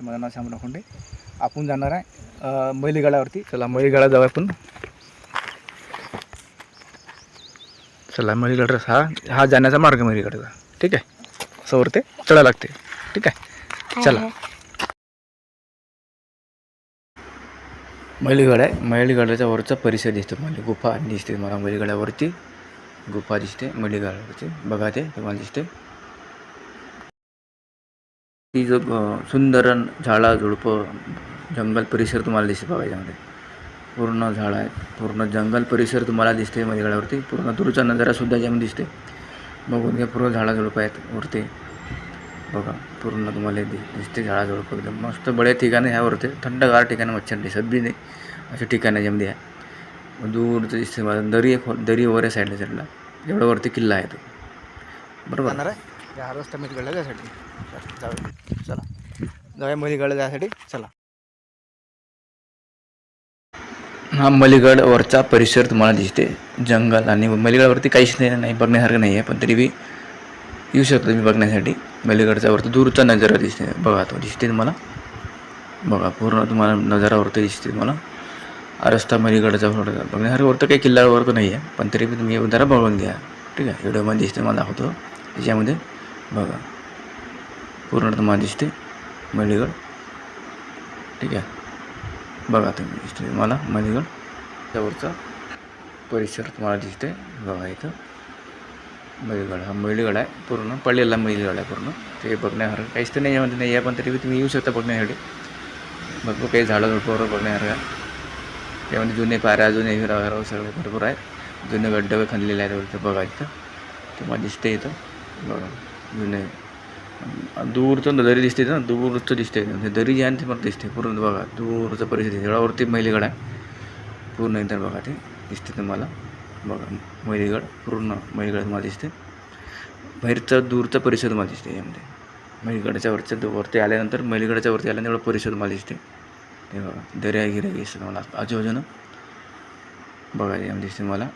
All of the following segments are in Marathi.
तर माझं नाव श्यामराव खोंडे आपण जाणार आहे मैलीगडावरती चला मैलीगडा जाऊ आपण. चला मैलीगड हा हा जाण्याचा मार्ग मैलीगडचा ठीक आहे? असं वरते चढा लागते. ठीक आहे? चला. मैलीगड आहे. मैलीगडाच्या वरचा परिसर दिसतो मला गुफा दिसते मला मैलीगडावरती गुफा दिसते मैलीगडावरती बघा ते तुम्हाला दिसते. ती जो सुंदर झाडं झुडपं जंगल परिसर तुम्हाला दिसते बघा याच्यामध्ये. पूर्ण झाड आहे पूर्ण जंगल परिसर तुम्हाला दिसते मैलीगडावरती पूर्ण दूरचा नजारासुद्धा याच्यामध्ये दिसते बघून घ्या पूर्ण झाडं झुडपं आहेत वरती. बघा पूर्ण तुम्हाला दि दिसते झाडं झुडपं एकदम. मस्त बड्या ठिकाणं ह्यावरती थंडगार ठिकाणं मच्छर दिसत बी नाही. अशा ठिकाणं याच्यामध्ये आहे. दूरचं दिसते मला. दरी खो- हो, दरी वगैरे साईडला साईडला एवढा वरती किल्ला आहे तो. बरोबर? हा रस्ता मैलीगडला जायसाठी जाऊया चला. जाऊया मैलीगडला जायसाठी. चला. हा मलीगड वरचा परिसर तुम्हाला दिसते. जंगल आणि मलिगडवरती काहीच नाही नाही बघण्यासारखं नाही आहे पण तरी बी येऊ शकतो तुम्ही बघण्यासाठी. मलीगडचा वरती दूरचा नजारा दिसते. बघा तो दिसते तुम्हाला. बघा पूर्ण तुम्हाला नजारावरती दिसते तुम्हाला. हा रस्ता मलीगडचा बघण्यासारखं वरतं काही किल्ल्यावर तर नाही आहे पण तरी बी तुम्ही जरा बघून घ्या. ठीक आहे? व्हिडिओमध्ये दिसते मला दाखवतो. त्याच्यामध्ये बघा. पूर्ण तुम्हाला दिसते मलीगड ठीक आहे? बघा तुम्ही दिसते तुम्हाला मलीगड त्यावरचा परिसर तुम्हाला दिसते बघा इथं. मलिगड हा मलिगड आहे पूर्ण. पडलेला मैलगड आहे पूर्ण. ते बघण्यासारखं काहीच तर नाही यामध्ये म्हणजे नाही आहे पण तरी तुम्ही येऊ शकता बघण्यासाठी. भरपूर काही झाडं झुडपावर बघण्यासारखं आहे. त्यामध्ये जुने पाऱ्या जुने हिरा वगैरे सगळे भरपूर आहेत जुने गड्डे खणलेले आहेत वरती बघा इथं. तुम्हाला दिसते इथं. बघा. जुने दूरचं दरी दिसते ना दूरचं दिसते दरी जी आहे ते मला दिसते. पूर्ण बघा दूरचं परिस्थिती एवढावरती मैलीगड आहे. पूर्ण इथं बघा ते दिसते तुम्हाला. बघा मैलीगड पूर्ण मैलीगड तुम्हाला दिसते. बाहेरचा दूरचा परिसर तुम्हाला दिसते यामध्ये. महिलगडाच्या वरच्या वरती आल्यानंतर महिलगडाच्या वरती आल्यानंतर एवढा परिसर तुम्हाला दिसते. हे बघा दर्या गिऱ्या दिसते तुम्हाला आजूबाजूनं. बघा यामध्ये दिसते तुम्हाला.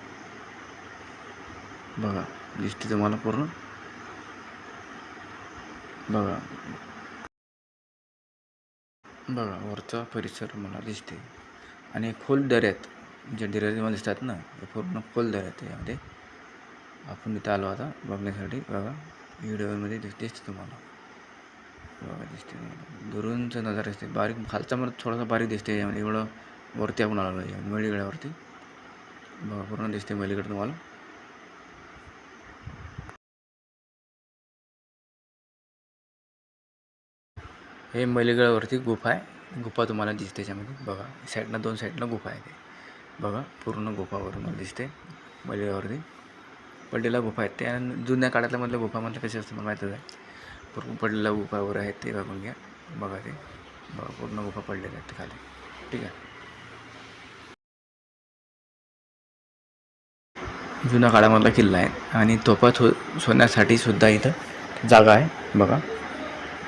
बघा दिसते तुम्हाला पूर्ण. बघा. बघा वरचा परिसर मला दिसते आणि खोल दऱ्यात ज्या दऱ्यात मला दिसतात ना ते पूर्ण खोल दऱ्यात यामध्ये. आपण इथं आलो आता बघण्यासाठी. बघा व्हिडिओमध्ये दिसते तुम्हाला. बघा दिसते दुरूनचं दुरूनचा नजारा दिसते बारीक खालचा मला थोडासा बारीक दिसते यामध्ये. एवढं वरती आपण आलो आहे मेळीगड्यावरती बघा पूर्ण दिसते मेलीकडे तुम्हाला. हे मैलीगडावरती गुफा आहे. गुफा तुम्हाला दिसते त्याच्यामध्ये. बघा साईडनं दोन साईडनं गुफा आहे ते. बघा पूर्ण गुफावरून मला दिसते. मैलीगडावरती पडलेल्या गुफा आहेत त्या जुन्या काळातल्या मधल्या गुफामधल्या कसे असते मला माहीतच आहे पूर्ण पडलेल्या गुफावर आहेत ते बघून घ्या. बघा ते. बघा पूर्ण गुफा पडलेल्या आहेत खाली. ठीक आहे. जुन्या काळामधला किल्ला आहे. आणि तोफा सो सोन्यासाठी सुद्धा इथं जागा आहे. बघा.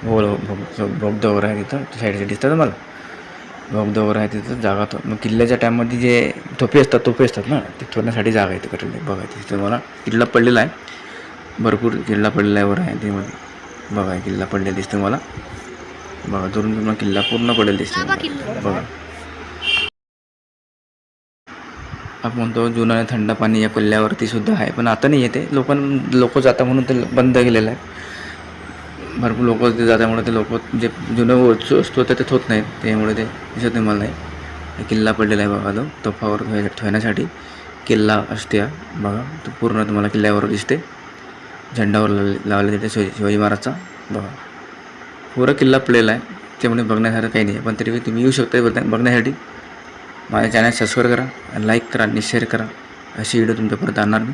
हो भोगदा वगैरे आहे तिथं साईड साईड दिसतात मला भोगदा वगैरे आहे तिथं जागा तो. मग किल्ल्याच्या टाईममध्ये जे तोफे असतात तोफे असतात ना ते ठेवण्यासाठी जागा आहे तिकडे. बघा तिथं मला किल्ला पडलेला आहे. भरपूर किल्ला पडलेला आहे वर आहे ते बघा किल्ला पडलेला दिसतो मला बघा दुरून तुम्हाला किल्ला पूर्ण पडलेला दिसतो. बघा आपण म्हणतो जुनं थंड पाणी या किल्ल्यावरती सुद्धा आहे पण आता नाही येते लोक लोक जाता म्हणून ते बंद केलेलं आहे. भरपूर लोक ते जात्यामुळे ते लोक जे जुनं वस्तू असतो ते होत नाहीत. त्यामुळे ते दिसत नाही मला नाही. किल्ला पडलेला आहे बघा तो तोफावर ठेवण्यासाठी. किल्ला असते बघा तो पूर्ण तुम्हाला किल्ल्यावर दिसते झेंडावर लावले तिथे शिवाजी शिवाजी महाराजचा बघा. पुरा किल्ला पडलेला आहे. त्यामुळे बघण्यासारखं काही नाही आहे. पण तरी तुम्ही येऊ शकता बघ बघण्यासाठी. माझ्या चॅनल सबस्क्राईब करा लाईक करा आणि शेअर करा. अशी व्हिडिओ तुमच्यापर्यंत आणणार मी.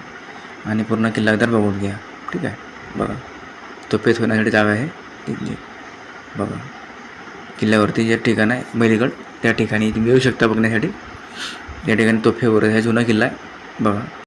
आणि पूर्ण किल्ला एकदा बघून घ्या. ठीक आहे? बघा. तोफे होण्यासाठी जागा आहे. तिथली म्हणजे बघा. किल्ल्यावरती जे ठिकाण आहे मैलीगड त्या ठिकाणी तुम्ही येऊ शकता बघण्यासाठी. या ठिकाणी तोफे वगैरे हा जुना किल्ला आहे. बघा.